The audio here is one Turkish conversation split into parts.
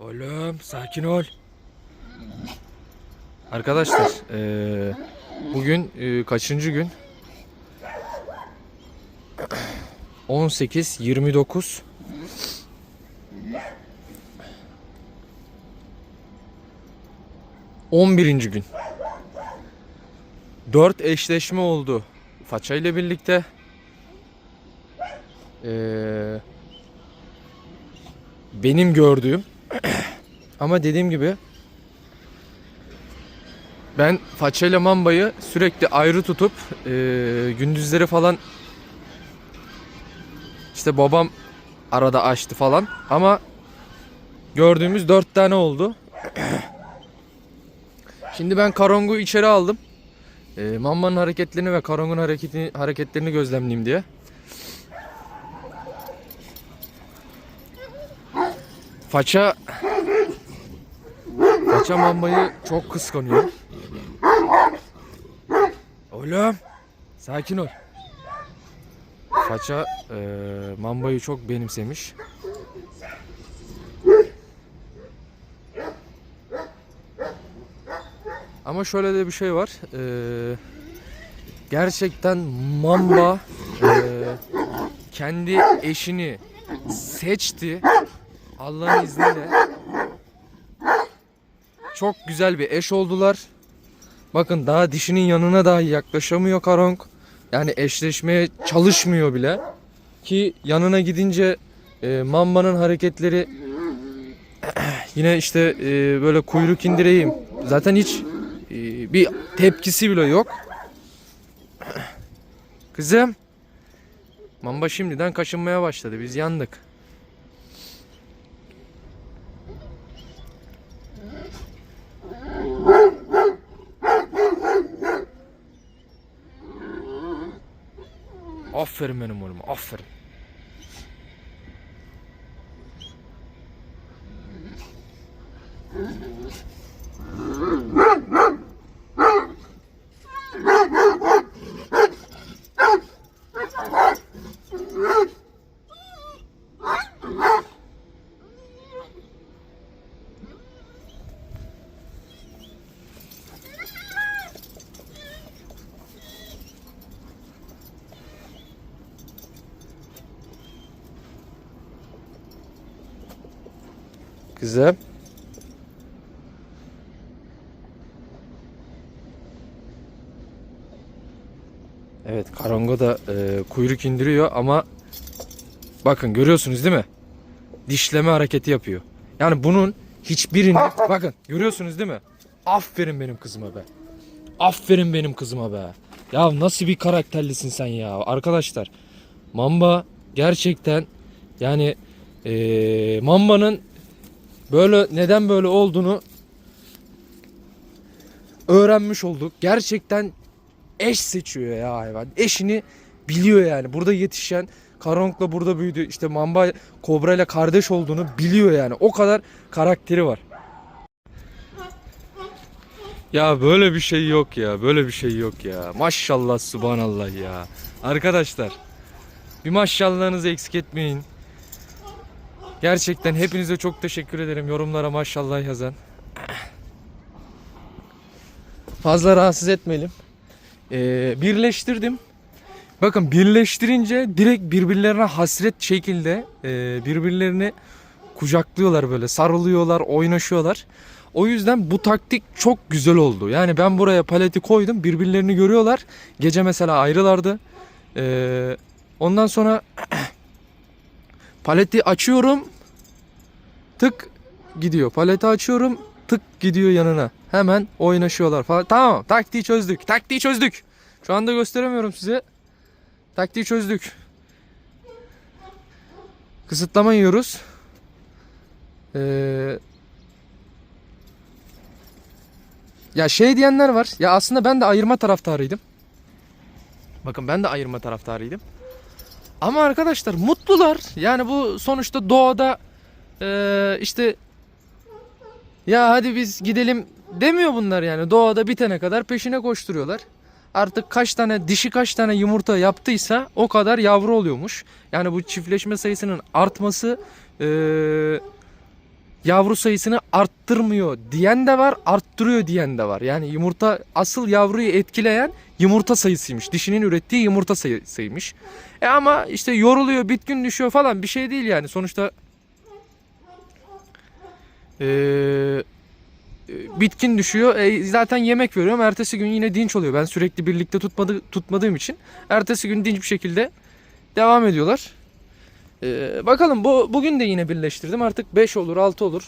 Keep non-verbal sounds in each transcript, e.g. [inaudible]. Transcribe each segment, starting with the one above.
Oğlum sakin ol. Arkadaşlar eee, bugün eee, kaçıncı gün? 18, 29. On birinci gün. Dört eşleşme oldu. Faça ile birlikte. Eee, benim gördüğüm [clears throat] ama dediğim gibi ben Faça ile Mamba'yı sürekli ayrı tutup eee, gündüzleri falan işte babam arada açtı falan ama gördüğümüz dört tane oldu. [clears throat] Şimdi ben Karong'u içeri aldım. Eee Mamba'nın hareketlerini ve Karong'un hareketini, hareketlerini gözlemleyeyim diye. Faça Faça Mamba'yı çok kıskanıyor. Oğlum sakin ol. Faça eee Mamba'yı çok benimsemiş. Ama şöyle de bir şey var. Eee, gerçekten Mamba eee, kendi eşini seçti. Allah'ın izniyle çok güzel bir eş oldular. Bakın daha dişinin yanına dahi yaklaşamıyor Karong. Yani eşleşmeye çalışmıyor bile. Ki yanına gidince e, Mamba'nın hareketleri [clears throat] yine işte e, böyle kuyruk indireyim. Zaten hiç e, bir tepkisi bile yok. Kızım. Mamba şimdiden kaşınmaya başladı. Biz yandık. Aferin benim oğlum, aferin. Kızım. Evet Karongo da e, kuyruk indiriyor ama bakın görüyorsunuz değil mi? Dişleme hareketi yapıyor. Yani bunun hiçbirini [laughs] bakın görüyorsunuz değil mi? Aferin benim kızıma be. Aferin benim kızıma be. Ya nasıl bir karakterlisin sen ya arkadaşlar. Mamba gerçekten yani e, Mamba'nın böyle neden böyle olduğunu öğrenmiş olduk. Gerçekten eş seçiyor ya hayvan. Eşini biliyor yani. Burada yetişen Karong'la burada büyüdü. İşte Mamba Kobra ile kardeş olduğunu biliyor yani. O kadar karakteri var. Ya böyle bir şey yok ya. Böyle bir şey yok ya. Maşallah subhanallah ya. Arkadaşlar bir maşallahınızı eksik etmeyin. Gerçekten hepinize çok teşekkür ederim yorumlara maşallah yazan. Fazla rahatsız etmeyelim. Ee, birleştirdim. Bakın birleştirince direkt birbirlerine hasret şekilde e, birbirlerini kucaklıyorlar böyle sarılıyorlar oynaşıyorlar. O yüzden bu taktik çok güzel oldu. Yani ben buraya paleti koydum birbirlerini görüyorlar. Gece mesela ayrılardı. Ee, ondan sonra [clears throat] paleti açıyorum tık gidiyor. Paleti açıyorum tık gidiyor yanına. Hemen oynaşıyorlar falan. Tamam taktiği çözdük. Taktiği çözdük. Şu anda gösteremiyorum size. Taktiği çözdük. Kısıtlama yiyoruz. Ee, ya şey diyenler var. Ya aslında ben de ayırma taraftarıydım. Bakın ben de ayırma taraftarıydım. Ama arkadaşlar mutlular. Yani bu sonuçta doğada ee, işte ya hadi biz gidelim demiyor bunlar yani. Doğada bitene kadar peşine koşturuyorlar. artık kaç tane dişi kaç tane yumurta yaptıysa o kadar yavru oluyormuş. Yani bu çiftleşme sayısının artması eee, yavru sayısını arttırmıyor diyen de var, arttırıyor diyen de var. Yani yumurta asıl yavruyu etkileyen yumurta sayısıymış. Dişinin ürettiği yumurta sayısıymış. E ama işte yoruluyor, bitkin düşüyor falan bir şey değil yani. Sonuçta eee, bitkin düşüyor. E, zaten yemek veriyorum. Ertesi gün yine dinç oluyor. Ben sürekli birlikte tutmadı, tutmadığım için ertesi gün dinç bir şekilde devam ediyorlar. Ee, bakalım bu bugün de yine birleştirdim. Artık 5 olur, 6 olur.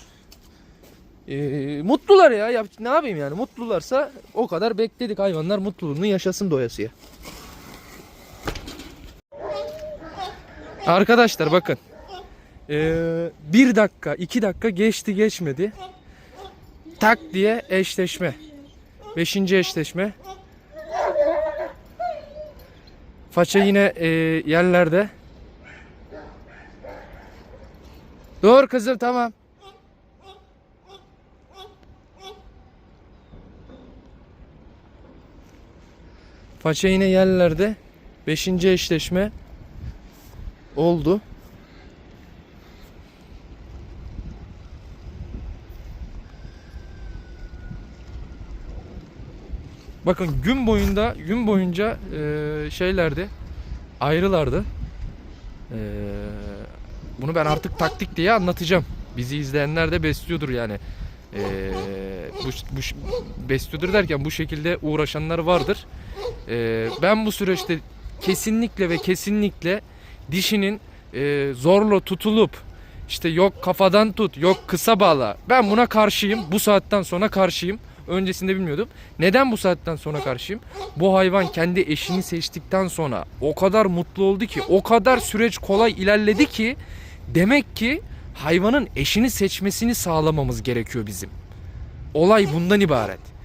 Ee, mutlular ya. Yap, ne yapayım yani? Mutlularsa o kadar bekledik. Hayvanlar mutluluğunu yaşasın doyasıya. Arkadaşlar bakın. Ee, bir dakika, iki dakika geçti geçmedi. Tak diye eşleşme. Beşinci eşleşme. Faça yine e, yerlerde. Dur kızım tamam. Faça yine yerlerde. Beşinci eşleşme oldu. Bakın gün boyunda gün boyunca e, şeylerdi ayrılardı. E, bunu ben artık taktik diye anlatacağım. Bizi izleyenler de besliyordur yani. E, bu, bu besliyordur derken bu şekilde uğraşanlar vardır. E, ben bu süreçte kesinlikle ve kesinlikle dişinin e, zorla tutulup işte yok kafadan tut, yok kısa bağla. Ben buna karşıyım. Bu saatten sonra karşıyım. Öncesinde bilmiyordum. Neden bu saatten sonra karşıyım? Bu hayvan kendi eşini seçtikten sonra o kadar mutlu oldu ki, o kadar süreç kolay ilerledi ki demek ki hayvanın eşini seçmesini sağlamamız gerekiyor bizim. Olay bundan ibaret.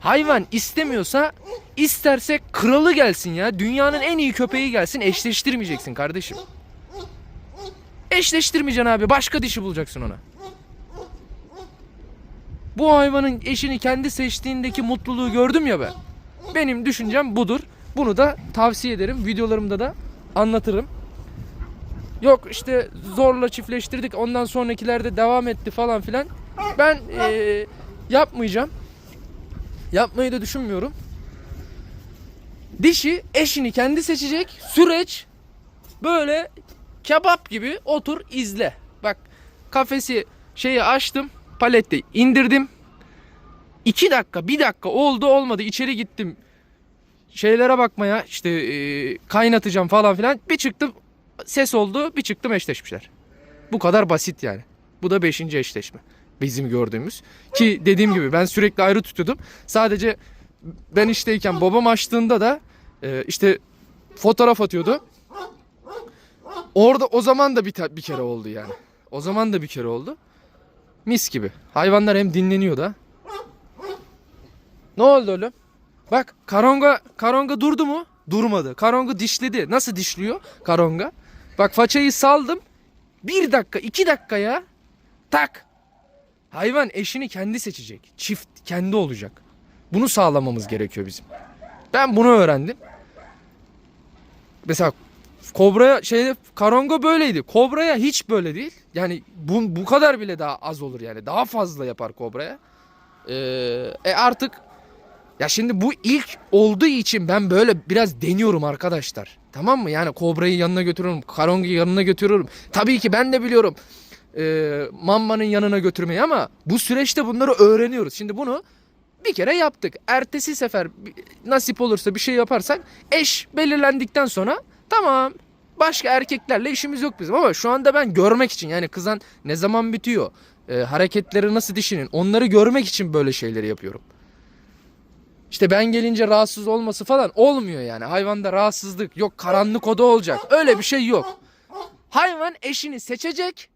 Hayvan istemiyorsa isterse kralı gelsin ya. Dünyanın en iyi köpeği gelsin. Eşleştirmeyeceksin kardeşim. Eşleştirmeyeceksin abi. Başka dişi bulacaksın ona. Bu hayvanın eşini kendi seçtiğindeki mutluluğu gördüm ya ben. Benim düşüncem budur. Bunu da tavsiye ederim. Videolarımda da anlatırım. Yok işte zorla çiftleştirdik. Ondan sonrakilerde devam etti falan filan. Ben eee, yapmayacağım. Yapmayı da düşünmüyorum. Dişi eşini kendi seçecek. Süreç böyle kebap gibi otur izle. Bak kafesi şeyi açtım. Palette indirdim. 2 dakika, bir dakika oldu olmadı. İçeri gittim. Şeylere bakmaya işte e, kaynatacağım falan filan. Bir çıktım ses oldu. Bir çıktım eşleşmişler. Bu kadar basit yani. Bu da 5. eşleşme. Bizim gördüğümüz. Ki dediğim gibi ben sürekli ayrı tutuyordum. Sadece ben işteyken babam açtığında da e, işte fotoğraf atıyordu. Orada o zaman da bir, bir kere oldu yani. O zaman da bir kere oldu. Mis gibi. Hayvanlar hem dinleniyor da. Ne oldu oğlum? Bak karonga karonga durdu mu? Durmadı. Karonga dişledi. Nasıl dişliyor karonga? Bak façayı saldım. Bir dakika iki dakika ya. Tak. Hayvan eşini kendi seçecek. Çift kendi olacak. Bunu sağlamamız gerekiyor bizim. Ben bunu öğrendim. Mesela Kobra'ya şeyde Karongo böyleydi. Kobra'ya hiç böyle değil. Yani bu, bu kadar bile daha az olur yani. Daha fazla yapar Kobra'ya. Ee, e artık ya şimdi bu ilk olduğu için ben böyle biraz deniyorum arkadaşlar. Tamam mı? Yani Kobra'yı yanına götürüyorum. Karongo'yu yanına götürüyorum. Tabii ki ben de biliyorum. E, Mamma'nın yanına götürmeyi ama bu süreçte bunları öğreniyoruz. Şimdi bunu bir kere yaptık. Ertesi sefer nasip olursa bir şey yaparsak eş belirlendikten sonra tamam başka erkeklerle işimiz yok bizim ama şu anda ben görmek için yani kızan ne zaman bitiyor e, hareketleri nasıl dişinin onları görmek için böyle şeyleri yapıyorum. İşte ben gelince rahatsız olması falan olmuyor yani. Hayvanda rahatsızlık yok karanlık oda olacak öyle bir şey yok. Hayvan eşini seçecek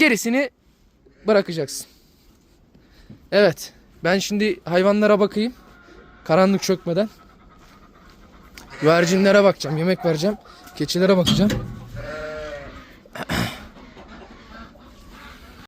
gerisini bırakacaksın. Evet. Ben şimdi hayvanlara bakayım. Karanlık çökmeden. Güvercinlere bakacağım. Yemek vereceğim. Keçilere bakacağım.